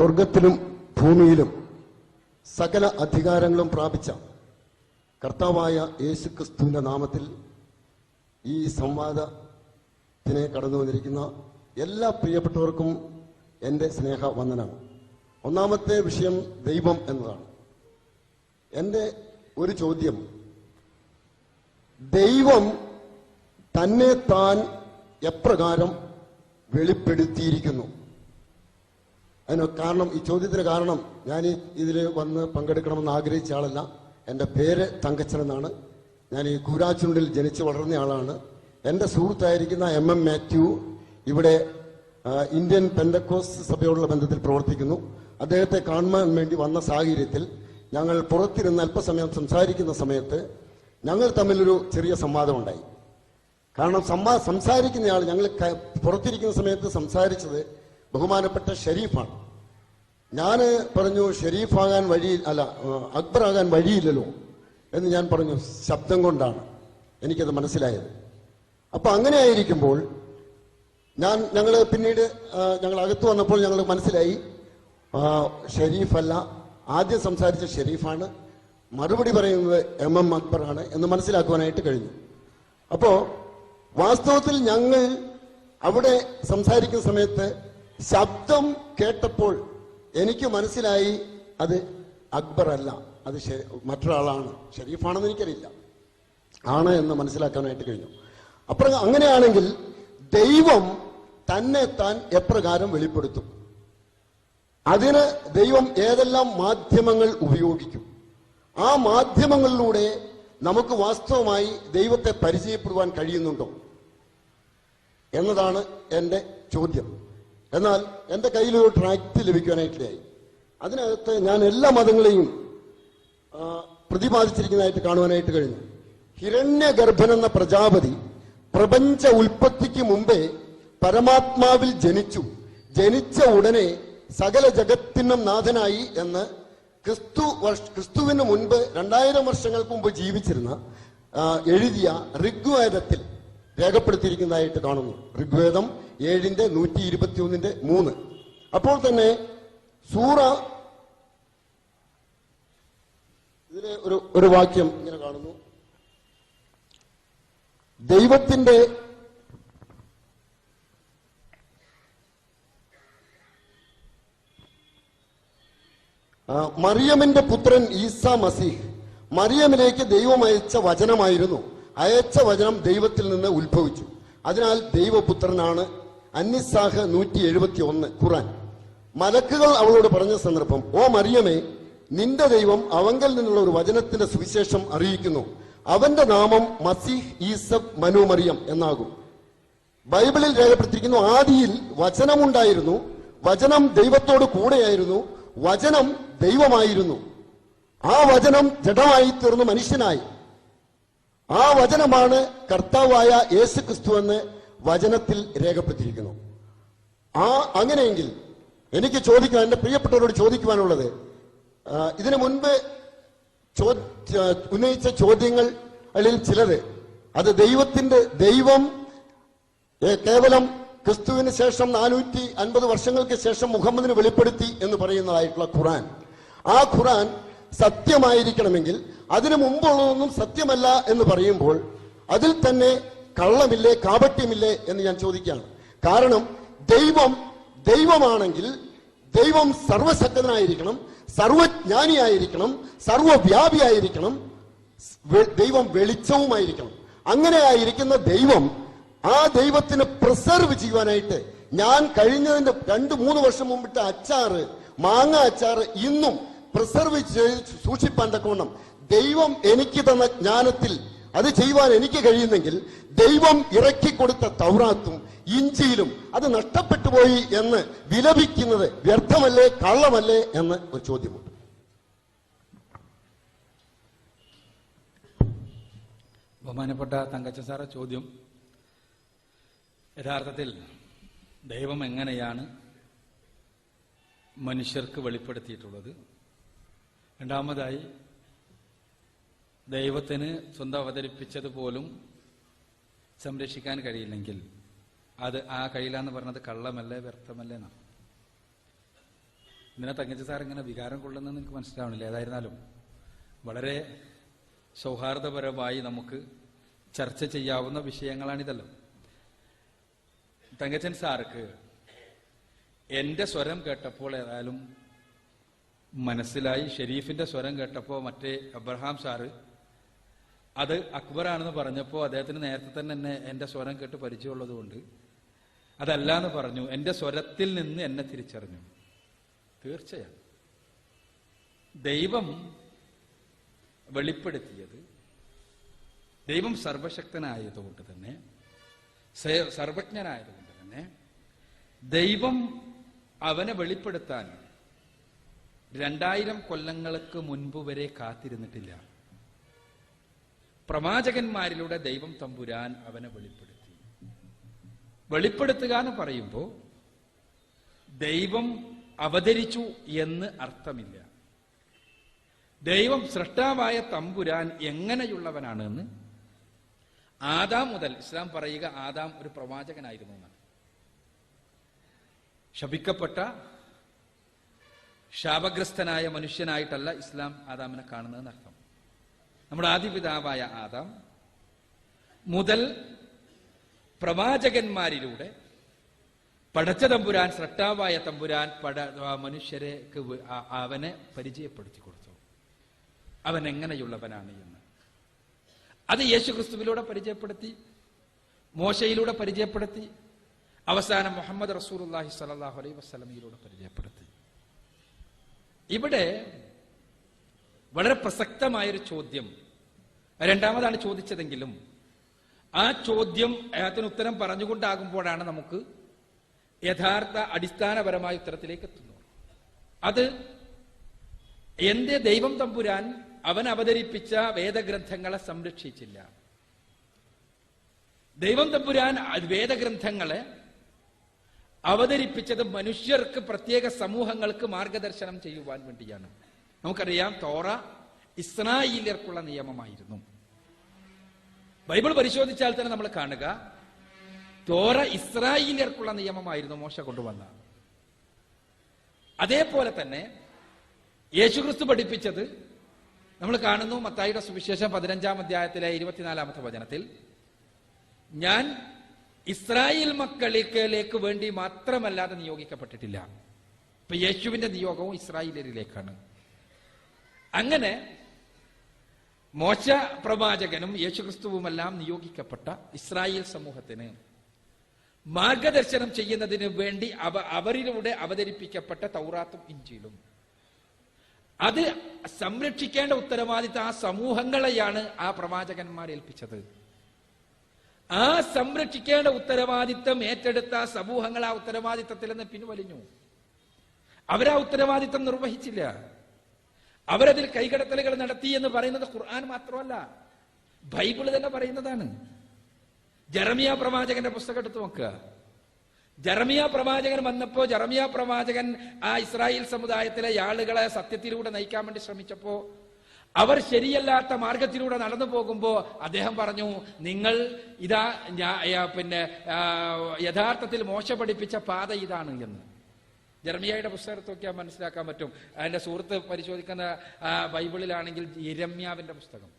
സ്വർഗത്തിലും ഭൂമിയിലും സകല അധികാരങ്ങളും പ്രാപിച്ച കർത്താവായ യേശുക്രിസ്തുവിന്റെ നാമത്തിൽ ഈ സംവാദത്തിനെ കടന്നു വന്നിരിക്കുന്ന എല്ലാ പ്രിയപ്പെട്ടവർക്കും എന്റെ സ്നേഹ വന്ദനം ഒന്നാമത്തെ വിഷയം ദൈവം എന്നതാണ്. എന്റെ ഒരു ചോദ്യം. ദൈവം തന്നെ താൻ എപ്രകാരം വെളിപ്പെടുത്തിയിരിക്കുന്നു? അതിന് കാരണം ഈ ചോദ്യത്തിന് കാരണം ഞാൻ ഇതിൽ വന്ന് പങ്കെടുക്കണമെന്ന് ആഗ്രഹിച്ച ആളല്ല. എന്റെ പേര് തങ്കച്ചൻ എന്നാണ്. ഞാൻ ഈ കൂരാച്ചുണ്ടിൽ ജനിച്ചു വളർന്ന ആളാണ്. എന്റെ സുഹൃത്തായിരിക്കുന്ന എം എം മാത്യു ഇവിടെ ഇന്ത്യൻ പെന്തക്കോസ് സഭയോടുള്ള ബന്ധത്തിൽ പ്രവർത്തിക്കുന്നു. അദ്ദേഹത്തെ കാണുവാൻ വേണ്ടി വന്ന സാഹചര്യത്തിൽ ഞങ്ങൾ പുറത്തിരുന്ന് അല്പസമയം സംസാരിക്കുന്ന സമയത്ത് ഞങ്ങൾ തമ്മിലൊരു ചെറിയ സംവാദം ഉണ്ടായി കാരണം സംവാ സംസാരിക്കുന്നയാൾ ഞങ്ങൾ പുറത്തിരിക്കുന്ന സമയത്ത് സംസാരിച്ചത് ബഹുമാനപ്പെട്ട ഷെരീഫാണ്. ഞാൻ പറഞ്ഞു ഷെരീഫാകാൻ വഴി അല്ല അക്ബർ അക്ബറാകാൻ വഴിയില്ലല്ലോ എന്ന് ഞാൻ പറഞ്ഞു ശബ്ദം കൊണ്ടാണ് എനിക്കത് മനസ്സിലായത്. അപ്പൊ അങ്ങനെ ആയിരിക്കുമ്പോൾ ഞാൻ ഞങ്ങൾ പിന്നീട് ഞങ്ങൾ അകത്ത് വന്നപ്പോൾ ഞങ്ങൾ മനസ്സിലായി ഷെരീഫല്ല ആദ്യം സംസാരിച്ച ഷെരീഫാണ് മറുപടി പറയുന്നത് എം എം അക്ബറാണ് എന്ന് മനസ്സിലാക്കുവാനായിട്ട് കഴിഞ്ഞു. അപ്പോ വാസ്തവത്തിൽ ഞങ്ങൾ അവിടെ സംസാരിക്കുന്ന സമയത്ത് ശബ്ദം കേട്ടപ്പോൾ എനിക്ക് മനസ്സിലായി അത് അക്ബർ അല്ല. അത് മറ്റൊരാളാണ്. ഷെരീഫാണെന്ന് എനിക്കറിയില്ല. ആണ് എന്ന് മനസ്സിലാക്കാനായിട്ട് കഴിഞ്ഞു. അപ്പുറം അങ്ങനെയാണെങ്കിൽ ദൈവം തന്നെ താൻ എപ്രകാരം വെളിപ്പെടുത്തും? അതിന് ദൈവം ഏതെല്ലാം മാധ്യമങ്ങൾ ഉപയോഗിക്കും? ആ മാധ്യമങ്ങളിലൂടെ നമുക്ക് വാസ്തവമായി ദൈവത്തെ പരിചയപ്പെടുവാൻ കഴിയുന്നുണ്ടോ? എന്നതാണ് എന്റെ ചോദ്യം. എന്നാൽ എന്റെ കയ്യിലൊരു ട്രാക്ട് ലഭിക്കുവാനായിട്ടിടയായി അതിനകത്ത് ഞാൻ എല്ലാ മതങ്ങളെയും പ്രതിപാദിച്ചിരിക്കുന്നതായിട്ട് കാണുവാനായിട്ട് കഴിഞ്ഞു. ഹിരണ്യഗർഭൻ എന്ന പ്രജാപതി പ്രപഞ്ച ഉൽപ്പത്തിക്ക് മുമ്പേ പരമാത്മാവിൽ ജനിച്ചു. ജനിച്ച ഉടനെ സകല ജഗത്തിനും നാഥനായി എന്ന് ക്രിസ്തു വർഷ- ക്രിസ്തുവിന് മുൻപ് രണ്ടായിരം വർഷങ്ങൾക്ക് മുമ്പ് ജീവിച്ചിരുന്ന എഴുതിയ ഋഗ്വേദത്തിൽ രേഖപ്പെടുത്തിയിരിക്കുന്നതായിട്ട് കാണുന്നു. ഋഗ്വേദം ഏഴിന്റെ നൂറ്റി ഇരുപത്തി ഒന്നിന്റെ മൂന്ന്. അപ്പോൾ തന്നെ സൂറ ഇതിലെ ഒരു ഒരു വാക്യം ഇങ്ങനെ കാണുന്നു. ദൈവത്തിന്റെ മറിയമിന്റെ പുത്രൻ ഈസ മസീഹ് മറിയമിലേക്ക് ദൈവം അയച്ച വചനമായിരുന്നു. അയച്ച വചനം ദൈവത്തിൽ നിന്ന് ഉത്ഭവിച്ചു. അതിനാൽ ദൈവപുത്രനാണ് അന്നിസാഹ് നൂറ്റി എഴുപത്തി ഒന്ന് ഖുറാൻ മലക്കുകൾ അവളോട് പറഞ്ഞ സന്ദർഭം ഓ മറിയമേ നിന്റെ ദൈവം അവങ്കൽ നിന്നുള്ള ഒരു വചനത്തിന്റെ സുവിശേഷം അറിയിക്കുന്നു. അവന്റെ നാമം മസീഹ് ഈസബ് മനോമറിയം എന്നാകും. ബൈബിളിൽ രേഖപ്പെടുത്തിയിരിക്കുന്നു ആദിയിൽ വചനമുണ്ടായിരുന്നു വചനം ദൈവത്തോട് കൂടെയായിരുന്നു വചനം ദൈവമായിരുന്നു. ആ വചനം ജഡമായി തീർന്ന് മനുഷ്യനായി. ആ വചനമാണ് കർത്താവായ യേശു ക്രിസ്തു എന്ന് വചനത്തിൽ രേഖപ്പെടുത്തിയിരിക്കുന്നു ആ അങ്ങനെയെങ്കിൽ എനിക്ക് ചോദിക്കാൻ എന്റെ പ്രിയപ്പെട്ടവരോട് ചോദിക്കുവാനുള്ളത് ഇതിനു മുൻപ് ഉന്നയിച്ച ഉന്നയിച്ച ചോദ്യങ്ങളിൽ ചിലത് അത് ദൈവത്തിന്റെ ദൈവം കേവലം ക്രിസ്തുവിന് ശേഷം നാനൂറ്റി അൻപത് വർഷങ്ങൾക്ക് ശേഷം മുഹമ്മദിന് വെളിപ്പെടുത്തി എന്ന് പറയുന്നതായിട്ടുള്ള ഖുറാൻ ആ ഖുറാൻ സത്യമായിരിക്കണമെങ്കിൽ അതിനു മുമ്പുള്ളതൊന്നും സത്യമല്ല എന്ന് പറയുമ്പോൾ അതിൽ തന്നെ കള്ളമില്ലേ കാപട്യമില്ലേ എന്ന് ഞാൻ ചോദിക്കുകയാണ്. കാരണം ദൈവം ദൈവമാണെങ്കിൽ ദൈവം സർവശക്തനായിരിക്കണം സർവജ്ഞാനിയായിരിക്കണം സർവവ്യാപിയായിരിക്കണം ദൈവം വെളിച്ചവുമായിരിക്കണം. അങ്ങനെ ആയിരിക്കുന്ന ദൈവം ആ ദൈവത്തിന് പ്രിസർവ് ചെയ്യുവാനായിട്ട് ഞാൻ കഴിഞ്ഞതിന്റെ രണ്ട് മൂന്ന് വർഷം മുമ്പിട്ട അച്ചാറ് മാങ്ങ അച്ചാറ് ഇന്നും പ്രിസർവ് ചെയ്ത് സൂക്ഷിപ്പാൻ തക്കവണ്ണം ദൈവം എനിക്ക് തന്ന ജ്ഞാനത്തിൽ അത് ചെയ്യുവാൻ എനിക്ക് കഴിയുന്നെങ്കിൽ ദൈവം ഇറക്കി കൊടുത്ത തൗറാത്തും ഇഞ്ചിയിലും അത് നഷ്ടപ്പെട്ടു പോയി എന്ന് വിലപിക്കുന്നത് വ്യർത്ഥമല്ലേ കള്ളമല്ലേ എന്ന് ഒരു ചോദ്യമുണ്ട്. ബഹുമാനപ്പെട്ട തങ്കച്ച സാറ ചോദ്യം. യഥാർത്ഥത്തിൽ ദൈവം എങ്ങനെയാണ് മനുഷ്യർക്ക് വെളിപ്പെടുത്തിയിട്ടുള്ളത്? രണ്ടാമതായി ദൈവത്തിന് സ്വന്തം അവതരിപ്പിച്ചത് പോലും സംരക്ഷിക്കാൻ കഴിയില്ലെങ്കിൽ അത് ആ കഴിയില്ല എന്ന് പറഞ്ഞത് കള്ളമല്ലേ വ്യർത്ഥമല്ലേ എന്നാണ്. ഇങ്ങനെ തങ്കച്ച സാർ ഇങ്ങനെ വികാരം കൊള്ളുന്നെന്ന് എനിക്ക് മനസ്സിലാവണില്ല? ഏതായിരുന്നാലും വളരെ സൗഹാർദ്ദപരമായി നമുക്ക് ചർച്ച ചെയ്യാവുന്ന വിഷയങ്ങളാണിതല്ലോ. തങ്കച്ചൻ സാർക്ക് എന്റെ സ്വരം കേട്ടപ്പോൾ ഏതായാലും മനസ്സിലായി ഷെരീഫിന്റെ സ്വരം കേട്ടപ്പോൾ മറ്റേ അബ്രഹാം സാറ് അത് അക്ബറാണെന്ന് പറഞ്ഞപ്പോൾ അദ്ദേഹത്തിന് നേരത്തെ തന്നെ എന്നെ എന്റെ സ്വരം കേട്ട് പരിചയമുള്ളത് കൊണ്ട് അതല്ല എന്ന് പറഞ്ഞു. എന്റെ സ്വരത്തിൽ നിന്ന് എന്നെ തിരിച്ചറിഞ്ഞു. തീർച്ചയാണ് ദൈവം വെളിപ്പെടുത്തിയത് ദൈവം സർവശക്തനായതുകൊണ്ട് തന്നെ സർവജ്ഞനായതുകൊണ്ട് തന്നെ ദൈവം അവനെ വെളിപ്പെടുത്താൻ രണ്ടായിരം കൊല്ലങ്ങൾക്ക് മുൻപ് വരെ കാത്തിരുന്നിട്ടില്ല. പ്രവാചകന്മാരിലൂടെ ദൈവം തമ്പുരാൻ അവനെ വെളിപ്പെടുത്തി. വെളിപ്പെടുത്തുക എന്ന് പറയുമ്പോൾ ദൈവം അവതരിച്ചു എന്ന് അർത്ഥമില്ല. ദൈവം സൃഷ്ടാവായ തമ്പുരാൻ എങ്ങനെയുള്ളവനാണ് എന്ന് ആദാം മുതൽ ഇസ്ലാം പറയുക ആദാം ഒരു പ്രവാചകനായിരുന്നു എന്നാണ്. ശപിക്കപ്പെട്ട ശാപഗ്രസ്തനായ മനുഷ്യനായിട്ടല്ല ഇസ്ലാം ആദാമിനെ കാണുന്നത് അർത്ഥം നമ്മുടെ ആദിപിതാവായ ആദാം മുതൽ പ്രവാചകന്മാരിലൂടെ പടച്ച തമ്പുരാൻ സ്രട്ടാവായ തമ്പുരാൻ പട മനുഷ്യരെ അവനെ പരിചയപ്പെടുത്തി കൊടുത്തു. അവൻ എങ്ങനെയുള്ളവനാണ് എന്ന്. അത് യേശു ക്രിസ്തുവിലൂടെ പരിചയപ്പെടുത്തി മോശയിലൂടെ പരിചയപ്പെടുത്തി അവസാനം മുഹമ്മദ് റസൂലുള്ളാഹി സലഹ് അലൈ വസല്ലമയിലൂടെ പരിചയപ്പെടുത്തി. ഇവിടെ വളരെ പ്രസക്തമായൊരു ചോദ്യം. രണ്ടാമതാണ് ചോദിച്ചതെങ്കിലും ആ ചോദ്യം അതിന് ഉത്തരം പറഞ്ഞുകൊണ്ടാകുമ്പോഴാണ് നമുക്ക് യഥാർത്ഥ അടിസ്ഥാനപരമായ ഉത്തരത്തിലേക്ക് എത്തുന്നത്. അത് എന്റെ ദൈവം തമ്പുരാൻ അവൻ അവതരിപ്പിച്ച വേദഗ്രന്ഥങ്ങളെ സംരക്ഷിച്ചില്ല. ദൈവം തമ്പുരാൻ വേദഗ്രന്ഥങ്ങളെ അവതരിപ്പിച്ചത് മനുഷ്യർക്ക് പ്രത്യേക സമൂഹങ്ങൾക്ക് മാർഗദർശനം ചെയ്യുവാൻ വേണ്ടിയാണ്. നമുക്കറിയാം തോറ ഇസ്രായേലിയർക്കുള്ള നിയമമായിരുന്നു. ബൈബിൾ പരിശോധിച്ചാൽ തന്നെ നമ്മൾ കാണുക തോറ ഇസ്രായേലിയർക്കുള്ള നിയമമായിരുന്നു മോശ കൊണ്ടുവന്ന. അതേപോലെ തന്നെ യേശുക്രിസ്തു പഠിപ്പിച്ചത് നമ്മൾ കാണുന്നു മത്തായിയുടെ സുവിശേഷം പതിനഞ്ചാം അധ്യായത്തിലെ ഇരുപത്തിനാലാമത്തെ വചനത്തിൽ ഞാൻ ഇസ്രായേൽ മക്കളിലേക്ക് വേണ്ടി മാത്രമല്ലാതെ നിയോഗിക്കപ്പെട്ടിട്ടില്ല. ഇപ്പൊ യേശുവിന്റെ നിയോഗവും ഇസ്രായേലിലേക്കാണ്. അങ്ങനെ മോശ പ്രവാചകനും യേശുക്രിസ്തുവുമെല്ലാം നിയോഗിക്കപ്പെട്ട ഇസ്രായേൽ സമൂഹത്തിന് മാർഗദർശനം ചെയ്യുന്നതിന് വേണ്ടി അവ അവരിലൂടെ അവതരിപ്പിക്കപ്പെട്ട തൗറാത്തും ഇഞ്ചിലും അത് സംരക്ഷിക്കേണ്ട ഉത്തരവാദിത്ത ആ സമൂഹങ്ങളെയാണ് ആ പ്രവാചകന്മാർ ഏൽപ്പിച്ചത്. ആ സംരക്ഷിക്കേണ്ട ഉത്തരവാദിത്തം ഏറ്റെടുത്ത സമൂഹങ്ങൾ ആ ഉത്തരവാദിത്തത്തിൽ നിന്ന് പിൻവലിഞ്ഞു. അവരാ ഉത്തരവാദിത്തം നിർവഹിച്ചില്ല. അവരതിൽ കൈകടത്തലുകൾ നടത്തി എന്ന് പറയുന്നത് ഖുർആൻ മാത്രമല്ല ബൈബിൾ തന്നെ പറയുന്നതാണ്. ജറമിയ പ്രവാചകന്റെ പുസ്തകം എടുത്തു നോക്കുക. ജറമിയ പ്രവാചകൻ വന്നപ്പോ ജറമിയ പ്രവാചകൻ ആ ഇസ്രായേൽ സമുദായത്തിലെ ആളുകളെ സത്യത്തിലൂടെ നയിക്കാൻ വേണ്ടി ശ്രമിച്ചപ്പോ അവർ ശരിയല്ലാത്ത മാർഗത്തിലൂടെ നടന്നു പോകുമ്പോൾ അദ്ദേഹം പറഞ്ഞു നിങ്ങൾ ഇതാ പിന്നെ യഥാർത്ഥത്തിൽ മോശ പാത ഇതാണ് എന്ന്. ജർമിയയുടെ പുസ്തകത്തൊക്കെ മനസ്സിലാക്കാൻ പറ്റും. അതിന്റെ സുഹൃത്ത് പരിശോധിക്കുന്ന ബൈബിളിലാണെങ്കിൽ ഇരമ്യാവിന്റെ പുസ്തകം.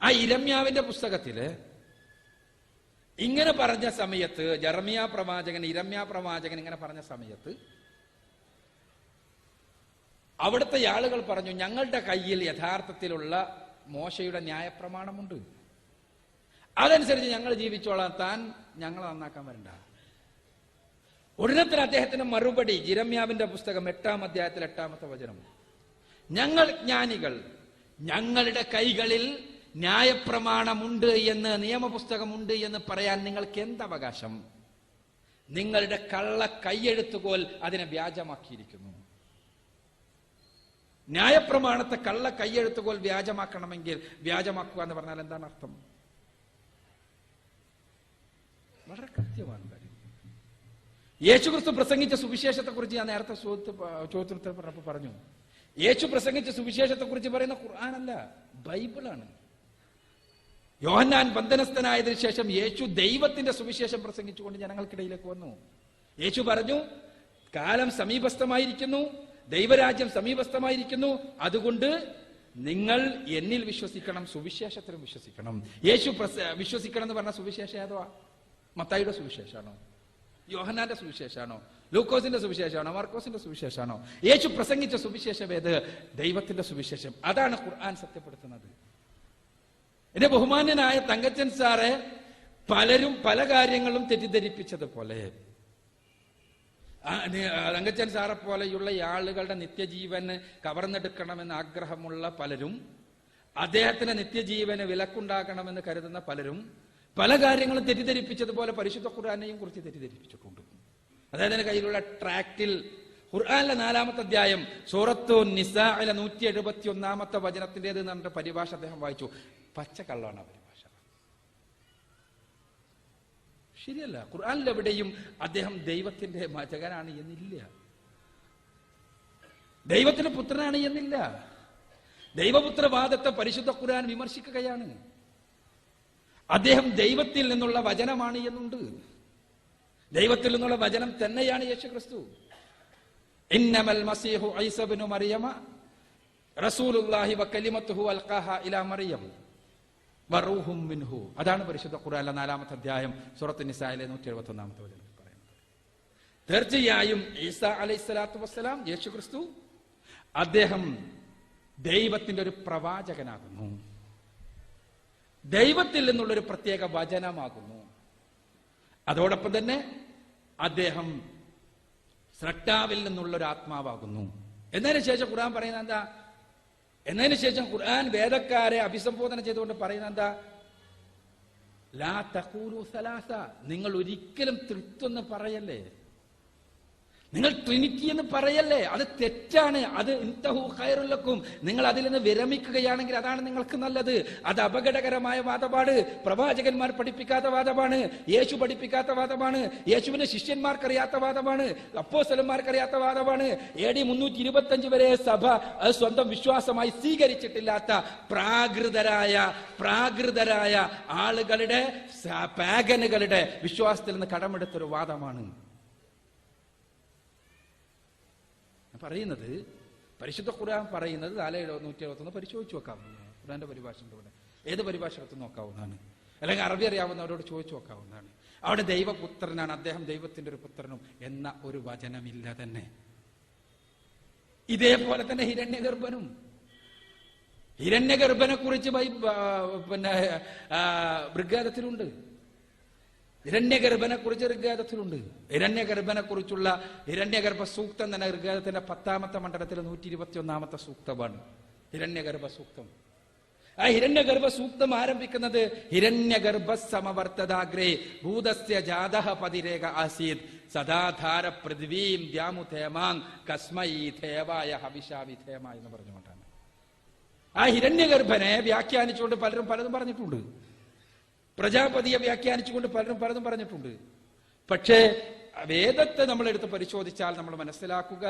ആ ഇരമ്യാവിന്റെ പുസ്തകത്തിൽ ഇങ്ങനെ പറഞ്ഞ സമയത്ത് ജർമിയ പ്രവാചകൻ ഇരമ്യ പ്രവാചകൻ ഇങ്ങനെ പറഞ്ഞ സമയത്ത് അവിടുത്തെ ആളുകൾ പറഞ്ഞു ഞങ്ങളുടെ കയ്യിൽ യഥാർത്ഥത്തിലുള്ള മോശയുടെ ന്യായപ്രമാണമുണ്ട്. അതനുസരിച്ച് ഞങ്ങൾ ജീവിച്ചോളാം. താൻ ഞങ്ങളെ നന്നാക്കാൻ വരണ്ട. ഉടനത്തിൽ അദ്ദേഹത്തിന്റെ മറുപടി ജിരമ്യാവിന്റെ പുസ്തകം എട്ടാം അധ്യായത്തിൽ എട്ടാമത്തെ വചനം. ഞങ്ങൾ ജ്ഞാനികൾ ഞങ്ങളുടെ കൈകളിൽ ന്യായപ്രമാണമുണ്ട് എന്ന് നിയമപുസ്തകമുണ്ട് എന്ന് പറയാൻ നിങ്ങൾക്ക് എന്തവകാശം നിങ്ങളുടെ കള്ള കൈയെഴുത്തുകോൽ അതിനെ വ്യാജമാക്കിയിരിക്കുന്നു. ന്യായപ്രമാണത്തെ കള്ള കൈയെഴുത്തുകോൽ വ്യാജമാക്കണമെങ്കിൽ വ്യാജമാക്കുക എന്ന് പറഞ്ഞാൽ എന്താണ് അർത്ഥം? വളരെ കൃത്യമാണ് കാര്യം. യേശുക്രിസ്തു പ്രസംഗിച്ച സുവിശേഷത്തെ കുറിച്ച് ഞാൻ നേരത്തെ ചോദ്യത്തിൽ പറഞ്ഞപ്പോൾ പറഞ്ഞു. യേശു പ്രസംഗിച്ച സുവിശേഷത്തെ കുറിച്ച് പറയുന്ന ഖുർആാനല്ല ബൈബിളാണ്. യോഹന്നാൻ ബന്ധനസ്ഥനായതിനു ശേഷം യേശു ദൈവത്തിന്റെ സുവിശേഷം പ്രസംഗിച്ചുകൊണ്ട് ജനങ്ങൾക്കിടയിലേക്ക് വന്നു. യേശു പറഞ്ഞു കാലം സമീപസ്ഥമായിരിക്കുന്നു ദൈവരാജ്യം സമീപസ്ഥമായിരിക്കുന്നു. അതുകൊണ്ട് നിങ്ങൾ എന്നിൽ വിശ്വസിക്കണം സുവിശേഷത്തിലും വിശ്വസിക്കണം. യേശു വിശ്വസിക്കണം എന്ന് പറഞ്ഞ സുവിശേഷം ഏതോ മത്തായിയുടെ സുവിശേഷമാണോ യോഹനാന്റെ സുവിശേഷമാണോ ലൂക്കോസിന്റെ സുവിശേഷമാണോ മാർക്കോസിന്റെ സുവിശേഷമാണോ യേശു പ്രസംഗിച്ച സുവിശേഷം ഏത്? ദൈവത്തിന്റെ സുവിശേഷം. അതാണ് ഖുർആൻ സത്യപ്പെടുത്തുന്നത്. എന്റെ ബഹുമാന്യനായ തങ്കച്ചൻ സാറെ പലരും പല കാര്യങ്ങളും തെറ്റിദ്ധരിപ്പിച്ചതുപോലെ തങ്കച്ചൻ സാറെ പോലെയുള്ള ആളുകളുടെ നിത്യജീവന് കവർന്നെടുക്കണമെന്ന് ആഗ്രഹമുള്ള പലരും അദ്ദേഹത്തിന് നിത്യജീവന് വിലക്കുണ്ടാക്കണമെന്ന് കരുതുന്ന പലരും പല കാര്യങ്ങളും തെറ്റിദ്ധരിപ്പിച്ചതുപോലെ പരിശുദ്ധ ഖുർആാനെയും കുറിച്ച് തെറ്റിദ്ധരിപ്പിച്ചിട്ടുണ്ട്. അദ്ദേഹത്തിന്റെ കയ്യിലുള്ള ട്രാക്റ്റിൽ ഖുർആാനിലെ നാലാമത്തെ അധ്യായം സൂറത്തു നിസായിലെ നൂറ്റി എഴുപത്തി ഒന്നാമത്തെ വചനത്തിന്റെത് പറഞ്ഞിട്ട് പരിഭാഷ അദ്ദേഹം വായിച്ചു. പച്ചക്കള്ളാണ് ആ പരിഭാഷ ശരിയല്ല. ഖുർആാനിൽ എവിടെയും അദ്ദേഹം ദൈവത്തിന്റെ മചകനാണ് എന്നില്ല. ദൈവത്തിന്റെ പുത്രനാണ് എന്നില്ല. ദൈവപുത്രവാദത്തെ പരിശുദ്ധ ഖുർആൻ വിമർശിക്കുകയാണ്. അദ്ദേഹം ദൈവത്തിൽ നിന്നുള്ള വചനമാണ് എന്നുണ്ട്. ദൈവത്തിൽ നിന്നുള്ള വചനം തന്നെയാണ് യേശു ക്രിസ്തു ഇന്നമൽ മസീഹു ഐസബിനു മറിയമ റസൂലുല്ലാഹി വക്കലിമത്തുഹു അൽഖാഹ ഇലാ മറിയം. മിൻഹു. അതാണ് പരിശുദ്ധ ഖുർആനിലെ നാലാമത്തെ അധ്യായം സുറത്ത് നിസായിലെ നൂറ്റി എഴുപത്തി ഒന്നാമത്തെ വചനത്തിൽ പറയുന്നത്. തീർച്ചയായും ഈസ അലൈഹി സ്വലാത്തു വസ്സലാം യേശു ക്രിസ്തു അദ്ദേഹം ദൈവത്തിന്റെ ഒരു പ്രവാചകനാകുന്നു. ദൈവത്തിൽ നിന്നുള്ളൊരു പ്രത്യേക വചനമാകുന്നു. അതോടൊപ്പം തന്നെ അദ്ദേഹം സ്രട്ടാവിൽ നിന്നുള്ള ഒരു ആത്മാവാകുന്നു എന്നതിന് ശേഷം ഖുർആൻ പറയുന്നത് എന്താ? എന്നതിന് ശേഷം ഖുർആൻ വേദക്കാരെ അഭിസംബോധന ചെയ്തുകൊണ്ട് പറയുന്നത് എന്താ? ലാ തഖൂലു സലാസ. നിങ്ങൾ ഒരിക്കലും തൃത്വെന്ന് പറയല്ലേ? നിങ്ങൾ ട്രിനിറ്റി എന്ന് പറയല്ലേ? അത് തെറ്റാണ്. അത് ഇൻതഹു ഖൈറുല്ലക്കും നിങ്ങൾ അതിൽ നിന്ന് വിരമിക്കുകയാണെങ്കിൽ അതാണ് നിങ്ങൾക്ക് നല്ലത്. അത് അപകടകരമായ വാദമാണ്. പ്രവാചകന്മാർ പഠിപ്പിക്കാത്ത വാദമാണ്. യേശു പഠിപ്പിക്കാത്ത വാദമാണ്. യേശുവിന്റെ ശിഷ്യന്മാർക്കറിയാത്ത വാദമാണ്. അപ്പോസലന്മാർക്കറിയാത്ത വാദമാണ്. എ ഡി മുന്നൂറ്റി ഇരുപത്തഞ്ച് വരെ സഭ അത് സ്വന്തം വിശ്വാസമായി സ്വീകരിച്ചിട്ടില്ലാത്ത പ്രാകൃതരായ പ്രാകൃതരായ ആളുകളുടെ പാഗനുകളുടെ വിശ്വാസത്തിൽ നിന്ന് കടമെടുത്തൊരു വാദമാണ് ഞാൻ പറയുന്നത് പരിശുദ്ധ ഖുർആൻ പറയുന്നത് നാല് നൂറ്റി എഴുപത്തൊന്ന് പരിശോധിച്ച് നോക്കാവുന്നതാണ് ഖുർആന്റെ പരിഭാഷ ഇവിടെ ഏത് പരിഭാഷ എടുത്ത് നോക്കാവുന്നതാണ്? അല്ലെങ്കിൽ അറബി അറിയാവുന്നവരോട് ചോദിച്ചു നോക്കാവുന്നതാണ്. അവിടെ ദൈവപുത്രനാണ് അദ്ദേഹം ദൈവത്തിന്റെ ഒരു പുത്രനും എന്ന ഒരു വചനമില്ല തന്നെ. ഇതേപോലെ തന്നെ ഹിരണ്യഗർഭനും. ഹിരണ്യഗർഭനെ കുറിച്ച് പിന്നെ ആ, ഹിരണ്യഗർഭനെ കുറിച്ച് ഋഗ്വേദത്തിലുണ്ട് ഹിരണ്യഗർഭനെ കുറിച്ചുള്ള ഹിരണ്യഗർഭ സൂക്തം തന്നെ ഋഗ്വേദത്തിന്റെ പത്താമത്തെ മണ്ഡലത്തിലെ നൂറ്റി ഇരുപത്തി ഒന്നാമത്തെ സൂക്തമാണ്. ഹിരണ്യഗർഭ സൂക്തം ആ ഹിരണ്യഗർഭ സൂക്തം ആരംഭിക്കുന്നത് ഹിരണ്യഗർഭ സമവർത്തതാഗ്രേ ഭൂതസ്യ ജാതഹ പതിരേക ആസീത്. സദാധാര പൃഥ്വീം ദ്യാമു ധേമാങ് കസ്മൈ ഥേവായ ഹവിഷാവിധേമ എന്ന് പറഞ്ഞുകൊണ്ടാണ്. ആ ഹിരണ്യഗർഭനെ വ്യാഖ്യാനിച്ചുകൊണ്ട് പലരും പലതും പറഞ്ഞിട്ടുണ്ട്. പ്രജാപതിയെ വ്യാഖ്യാനിച്ചുകൊണ്ട് പലരും പലതും പറഞ്ഞിട്ടുണ്ട്. പക്ഷേ വേദത്തെ നമ്മൾ എടുത്ത് പരിശോധിച്ചാൽ നമ്മൾ മനസ്സിലാക്കുക